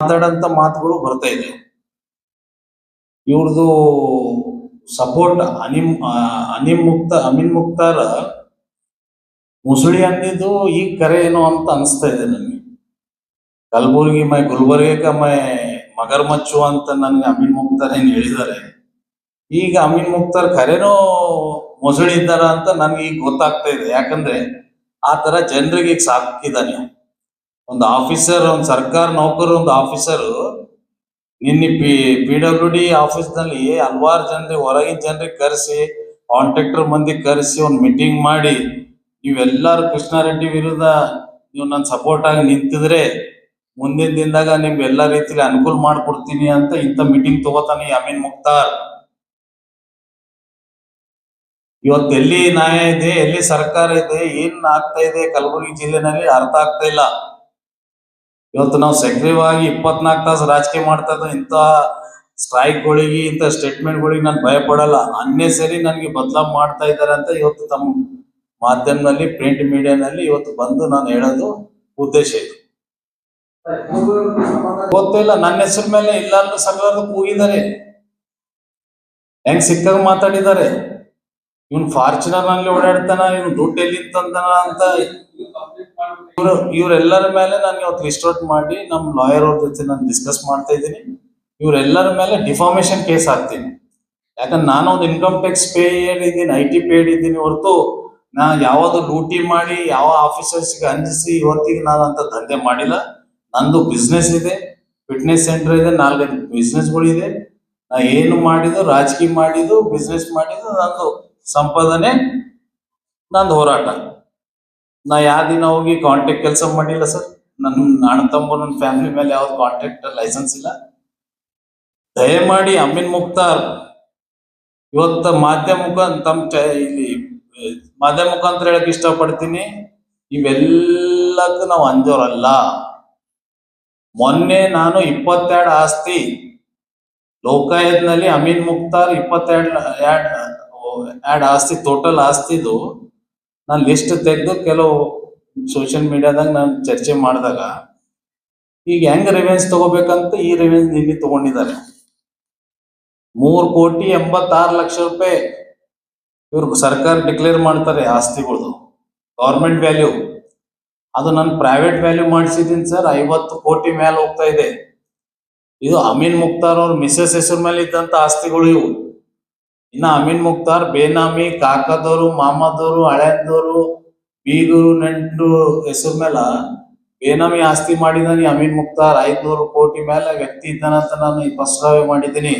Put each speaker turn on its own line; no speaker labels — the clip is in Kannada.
ಮಾತಾಡಂತ ಮಾತುಗಳು ಬರ್ತಾ ಇದೆ. ಇವ್ರದ್ದು ಸಪೋರ್ಟ್ ಅನಿಮ್ ಅನಿಮ್ ಮುಕ್ತ, ಅಮೀನ್ ಮುಕ್ತಾರ ಮುಸುಳಿ ಅಂದಿದ್ದು ಈಗ ಕರೆ ಏನೋ ಅಂತ ಅನಿಸ್ತಾ ಇದೆ ನನಗೆ. ಕಲಬುರ್ಗಿ ಮೈ ಗುಲ್ಬರ್ಗ ಮೈ ಮಗರ್ಮಚ್ಚು ಅಂತ ನನಗೆ ಅಮಿನ್ ಮುಕ್ತಾರ್ ಏನ್ ಹೇಳಿದ್ದಾರೆ ಈಗ ಅಮೀನ್ ಮುಕ್ತಾರ್ ಕರೆನೋ ಮೊಸಳಿ ಇದ್ದಾರ ಅಂತ ನನಗೆ ಈಗ ಗೊತ್ತಾಗ್ತಾ ಇದೆ. ಯಾಕಂದ್ರೆ ಆ ತರ ಜನರಿಗೆ ಈಗ ಸಾಕಿದ್ದಾನೆ ಒಂದು ಆಫೀಸರ್, ಒಂದು ಸರ್ಕಾರ ನೌಕರ ಒಂದು ಆಫೀಸರ್. ನಿನ್ನೆ ಪಿ ಪಿ ಡಬ್ಲ್ಯೂ ಡಿ ಆಫೀಸ್ನಲ್ಲಿ ಹಲವಾರು ಜನರಿಗೆ ಹೊರಗಿನ ಜನರಿಗೆ ಕರೆಸಿ, ಕಾಂಟ್ರಾಕ್ಟರ್ ಮಂದಿ ಕರೆಸಿ ಒಂದು ಮೀಟಿಂಗ್ ಮಾಡಿ, ನೀವೆಲ್ಲರೂ ಕೃಷ್ಣಾರೆಡ್ಡಿ ವಿರುದ್ಧ ನೀವು ನನ್ನ ಸಪೋರ್ಟ್ ಆಗಿ ನಿಂತಿದ್ರೆ, ಮುಂದಿನ ದಿನದಾಗ ನಿಮ್ಗೆ ಎಲ್ಲ ರೀತಿಲಿ ಅನುಕೂಲ ಮಾಡ್ಕೊಡ್ತೀನಿ ಅಂತ ಇಂಥ ಮೀಟಿಂಗ್ ತಗೋತಾನೆ ಅಮೀನ್ ಮುಕ್ತಾರ್ ಇವತ್ತು ಎಲ್ಲಿ ನ್ಯಾಯ ಇದೆ, ಎಲ್ಲಿ ಸರ್ಕಾರ ಇದೆ, ಏನ್ ಆಗ್ತಾ ಇದೆ, ಕಲಬುರಗಿ ಜಿಲ್ಲೆನಲ್ಲಿ ಅರ್ಥ ಆಗ್ತಾ ಇಲ್ಲ. ಇವತ್ತು ನಾವು ಸಕ್ರಿಯವಾಗಿ ಇಪ್ಪತ್ನಾಲ್ಕು ತಾಸು ರಾಜಕೀಯ ಮಾಡ್ತಾ ಇದ್ದ ಇಂಥ ಸ್ಟ್ರೈಕ್ಗಳಿಗೆ, ಇಂಥ ಸ್ಟೇಟ್ಮೆಂಟ್ಗಳಿಗೆ ನಾನು ಭಯ ಪಡಲ್ಲ ಅನ್ನೇ ಸರಿ ನನಗೆ ಬದಲಾವ್ ಮಾಡ್ತಾ ಇದ್ದಾರೆ ಅಂತ ಇವತ್ತು ತಮ್ಮ ಮಾಧ್ಯಮದಲ್ಲಿ, ಪ್ರಿಂಟ್ ಮೀಡಿಯಾನಲ್ಲಿ ಇವತ್ತು ಬಂದು ನಾನು ಹೇಳೋದು ಉದ್ದೇಶ ಇದು. ಗೊತ್ತಿಲ್ಲ ನನ್ನ ಹೆಸರು ಮೇಲೆ ಇಲ್ಲ ಅಂದ್ರೆ ಸರ್ಕಾರದ ಕೂಗಿದ್ದಾರೆ. ಹೆಂಗ್ ಸಿಕ್ಕಾಗ ಮಾತಾಡಿದ್ದಾರೆ? ಇವನ್ ಫಾರ್ಚುನರ್ನಲ್ಲಿ ಓಡಾಡ್ತಾನ, ಇವನ್ ದುಡ್ಡು ಎಲ್ಲಿ ತಂದನ ಅಂತ ಇವ್ರು, ಇವರೆಲ್ಲರ ಮೇಲೆ ನಾನು ಇವತ್ತು ಲಿಸ್ಟ್ ಔಟ್ ಮಾಡಿ ನಮ್ಮ ಲಾಯರ್ ಅವ್ರ ಜೊತೆ ನಾನು ಡಿಸ್ಕಸ್ ಮಾಡ್ತಾ ಇದ್ದೀನಿ. ಇವರೆಲ್ಲರ ಮೇಲೆ ಡಿಫಾರ್ಮೇಶನ್ ಕೇಸ್ ಹಾಕ್ತೀನಿ. ಯಾಕಂದ್ರೆ ನಾನು ಒಂದು ಇನ್ಕಮ್ ಟ್ಯಾಕ್ಸ್ ಪೇ ಇದ್ದೀನಿ ಐ ಟಿ ಪೇಡ್ ಇದ್ದೀನಿ ಹೊರತು ನಾ ಯಾವ್ದು ಡ್ಯೂಟಿ ಮಾಡಿ ಯಾವ ಆಫೀಸರ್ಸ್ಗೆ ಅಂಜಿಸಿ ಇವತ್ತಿಗೆ ನಾನು ಅಂತ ದಂಧೆ ಮಾಡಿಲ್ಲ. ನಂದು ಬಿಸ್ನೆಸ್ ಇದೆ ಫಿಟ್ನೆಸ್ ಸೆಂಟರ್ ಇದೆ, ನಾಲ್ಕೈದು ಬಿಸ್ನೆಸ್ಗಳಿದೆ ನಾ ಏನು ಮಾಡಿದ್ದು, ರಾಜಕೀಯ ಮಾಡಿದ್ದು ಬಿಸ್ನೆಸ್ ಮಾಡಿದ್ದು, ನಂದು ಸಂಪಾದನೆ, ನಂದು ಹೋರಾಟ. ನಾ ಯಾವ ದಿನ ಹೋಗಿ ಕಾಂಟ್ಯಾಕ್ಟ್ ಕೆಲಸ ಮಾಡಿಲ್ಲ ಸರ್ ನನ್ನ ಅಣ್ಣ ತಮ್ಮ ನನ್ನ ಫ್ಯಾಮಿಲಿ ಮೇಲೆ ಯಾವ್ದು ಕಾಂಟ್ಯಾಕ್ಟ್ ಲೈಸೆನ್ಸ್ ಇಲ್ಲ. ದಯಮಾಡಿ ಅಮೀನ್ ಮುಕ್ತಾರ್. ಇವತ್ತ ಮಾಧ್ಯಮ ತಮ್ಮ ಇಲ್ಲಿ ಮಾಧ್ಯಮ ಮುಖಾಂತರ ಹೇಳಕ್ ಇಷ್ಟಪಡ್ತೀನಿ. ಇವೆಲ್ಲಕ್ಕೂ ನಾವು ಅಂಜೋರಲ್ಲ. ಮೊನ್ನೆ ನಾನು ಇಪ್ಪತ್ತೆರಡು ಆಸ್ತಿ ಲೋಕಾಯತ್ನಲ್ಲಿ ಅಮೀನ್ ಮುಕ್ತಾರ್ ಇಪ್ಪತ್ತೆರಡು, ಎರಡ್ ಆಸ್ತಿ ಟೋಟಲ್ ಆಸ್ತಿದು. ನಾನು ಲಿಸ್ಟ್ ತೆಗೆದು ಕೆಲವು ಸೋಷಿಯಲ್ ಮೀಡಿಯಾದಾಗ ನಾನು ಚರ್ಚೆ ಮಾಡಿದಾಗ, ಈಗ ಹೆಂಗ್ ರೆವೆನ್ಸ್ ತಗೋಬೇಕಂತ ಈ ರೆವೆನ್ಸ್ ನಿನ್ನೆ ತಗೊಂಡಿದ್ದಾರೆ. ಮೂರು ಕೋಟಿ ಎಂಬತ್ತಾರು ಲಕ್ಷ ರೂಪಾಯಿ ಇವ್ರು ಸರ್ಕಾರ ಡಿಕ್ಲೇರ್ ಮಾಡ್ತಾರೆ ಆಸ್ತಿಗಳದು. ಗೌರ್ಮೆಂಟ್ ವ್ಯಾಲ್ಯೂ ಅದು ನಾನು ಪ್ರೈವೇಟ್ ವ್ಯಾಲ್ಯೂ ಮಾಡಿಸಿದ್ದೀನಿ ಸರ್, ಐವತ್ತು ಕೋಟಿ ಮೇಲೆ ಹೋಗ್ತಾ ಇದೆ. ಇದು ಅಮೀನ್ ಮುಕ್ತಾರ್ ಅವ್ರ ಮಿಸಸ್ ಹೆಸರು ಮೇಲೆ ಇದ್ದಂತ ಆಸ್ತಿಗಳು ಇವು. ಇನ್ನ ಅಮೀನ್ ಮುಕ್ತಾರ್, ಬೇನಾಮಿ ಕಾಕದವರು ಮಾಮದವರು ಹಳೆದವರು ಬೀಗರು ನೆಂಟರು ಹೆಸರು ಮೇಲೆ ಬೇನಾಮಿ ಆಸ್ತಿ ಮಾಡಿದಾನೆ ಅಮೀನ್ ಮುಕ್ತಾರ್. ಐದ್ನೂರು ಕೋಟಿ ಮೇಲೆ ವ್ಯಕ್ತಿ ಇದ್ದಾನಂತ ನಾನು ಈ ಪ್ರಸ್ತಾವ ಮಾಡಿದ್ದೀನಿ.